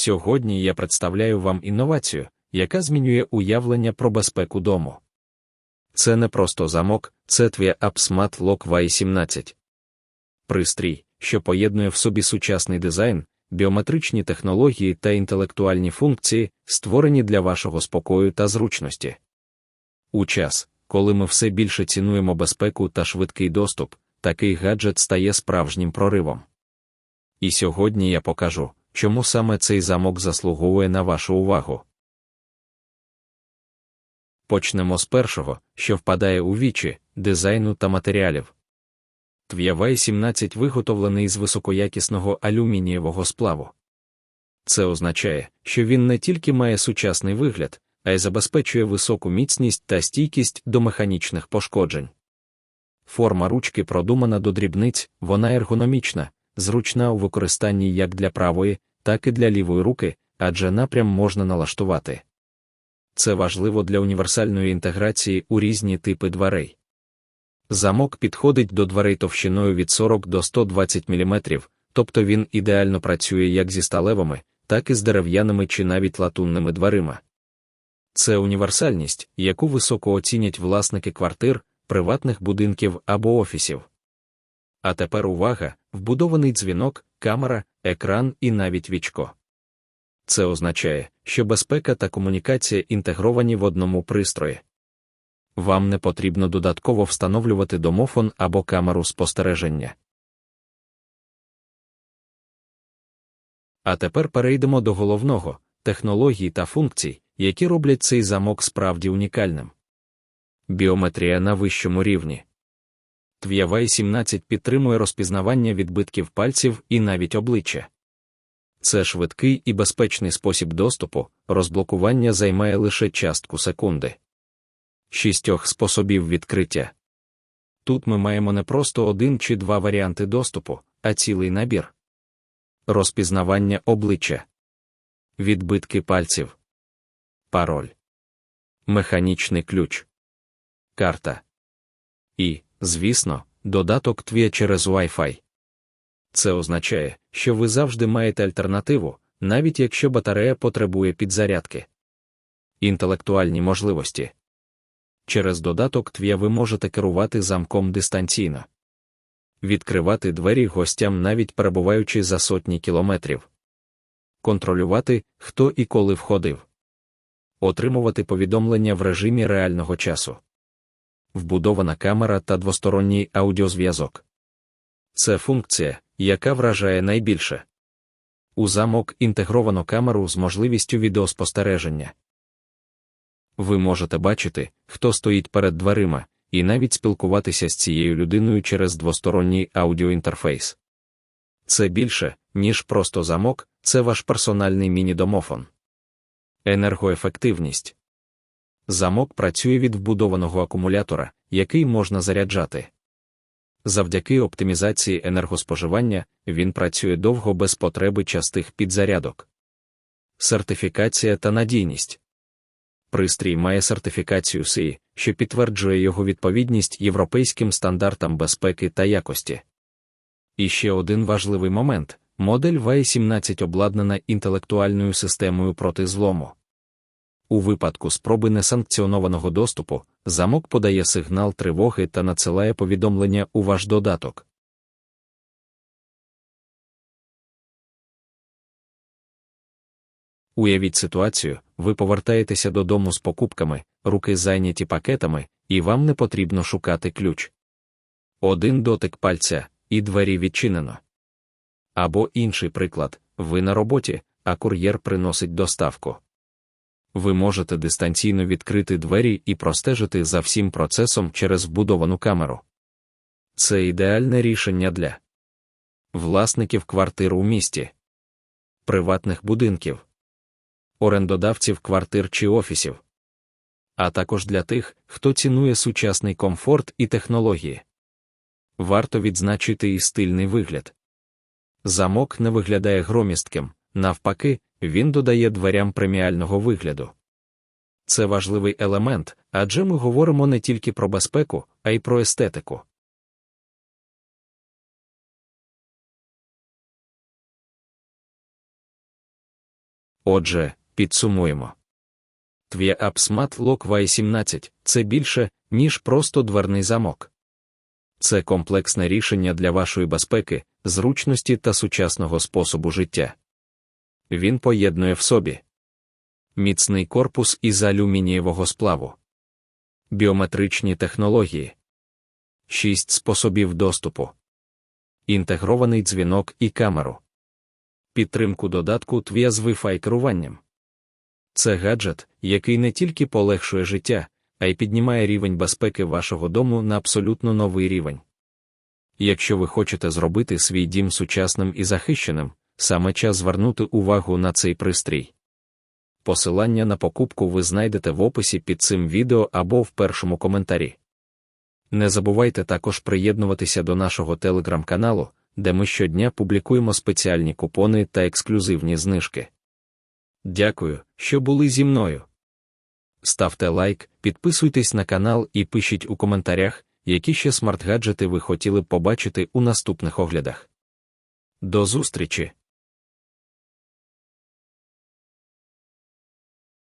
Сьогодні я представляю вам інновацію, яка змінює уявлення про безпеку дому. Це не просто замок, це AppSmart Lock Y17. Пристрій, що поєднує в собі сучасний дизайн, біометричні технології та інтелектуальні функції, створені для вашого спокою та зручності. У час, коли ми все більше цінуємо безпеку та швидкий доступ, такий гаджет стає справжнім проривом. І сьогодні я покажу, чому саме цей замок заслуговує на вашу увагу. Почнемо з першого, що впадає у вічі, дизайну та матеріалів. Тв'явай 17 виготовлений з високоякісного алюмінієвого сплаву. Це означає, що він не тільки має сучасний вигляд, а й забезпечує високу міцність та стійкість до механічних пошкоджень. Форма ручки продумана до дрібниць, вона ергономічна, зручна у використанні як для правої, так і для лівої руки, адже напрям можна налаштувати. Це важливо для універсальної інтеграції у різні типи дверей. Замок підходить до дверей товщиною від 40 до 120 мм, тобто він ідеально працює як зі сталевими, так і з дерев'яними чи навіть латунними дверима. Це універсальність, яку високо оцінять власники квартир, приватних будинків або офісів. А тепер увага, вбудований дзвінок, камера, екран і навіть вічко. Це означає, що безпека та комунікація інтегровані в одному пристрої. Вам не потрібно додатково встановлювати домофон або камеру спостереження. А тепер перейдемо до головного технологій та функцій, які роблять цей замок справді унікальним. Біометрія на вищому рівні. Тв'явай 17 підтримує розпізнавання відбитків пальців і навіть обличчя. Це швидкий і безпечний спосіб доступу, розблокування займає лише частку секунди. Шістьох способів відкриття. Тут ми маємо не просто один чи два варіанти доступу, а цілий набір. Розпізнавання обличчя, відбитки пальців, пароль, механічний ключ, карта. І, звісно, додаток твія через Wi-Fi. Це означає, що ви завжди маєте альтернативу, навіть якщо батарея потребує підзарядки. Інтелектуальні можливості. Через додаток твія ви можете керувати замком дистанційно, відкривати двері гостям, навіть перебуваючи за сотні кілометрів, контролювати, хто і коли входив, отримувати повідомлення в режимі реального часу, вбудована камера та двосторонній аудіозв'язок. Це функція, яка вражає найбільше. У замок інтегровано камеру з можливістю відеоспостереження. Ви можете бачити, хто стоїть перед дверима, і навіть спілкуватися з цією людиною через двосторонній аудіоінтерфейс. Це більше, ніж просто замок, це ваш персональний міні-домофон. Енергоефективність. Замок працює від вбудованого акумулятора, який можна заряджати. Завдяки оптимізації енергоспоживання він працює довго без потреби частих підзарядок. Сертифікація та надійність. Пристрій має сертифікацію СІ, що підтверджує його відповідність європейським стандартам безпеки та якості. І ще один важливий момент модель Y17 обладнана інтелектуальною системою проти злому. У випадку спроби несанкціонованого доступу, замок подає сигнал тривоги та надсилає повідомлення у ваш додаток. Уявіть ситуацію, ви повертаєтеся додому з покупками, руки зайняті пакетами, і вам не потрібно шукати ключ. Один дотик пальця, і двері відчинено. Або інший приклад ви на роботі, а кур'єр приносить доставку. Ви можете дистанційно відкрити двері і простежити за всім процесом через вбудовану камеру. Це ідеальне рішення для власників квартир у місті, приватних будинків орендодавців квартир чи офісів, а також для тих, хто цінує сучасний комфорт і технології. Варто відзначити і стильний вигляд. Замок не виглядає громістким, навпаки, він додає дверям преміального вигляду. Це важливий елемент, адже ми говоримо не тільки про безпеку, а й про естетику. Отже, підсумуємо. Smart Lock Y17 це більше, ніж просто дверний замок. Це комплексне рішення для вашої безпеки, зручності та сучасного способу життя. Він поєднує в собі. Міцний корпус із алюмінієвого сплаву, біометричні технології, шість способів доступу, інтегрований дзвінок і камеру, підтримку додатку Wi-Fi керуванням. Це гаджет, який не тільки полегшує життя, а й піднімає рівень безпеки вашого дому на абсолютно новий рівень. Якщо ви хочете зробити свій дім сучасним і захищеним, саме час звернути увагу на цей пристрій. Посилання на покупку ви знайдете в описі під цим відео або в першому коментарі. Не забувайте також приєднуватися до нашого телеграм-каналу, де ми щодня публікуємо спеціальні купони та ексклюзивні знижки. Дякую, що були зі мною. Ставте лайк, підписуйтесь на канал і пишіть у коментарях, які ще смарт-гаджети ви хотіли б побачити у наступних оглядах. До зустрічі!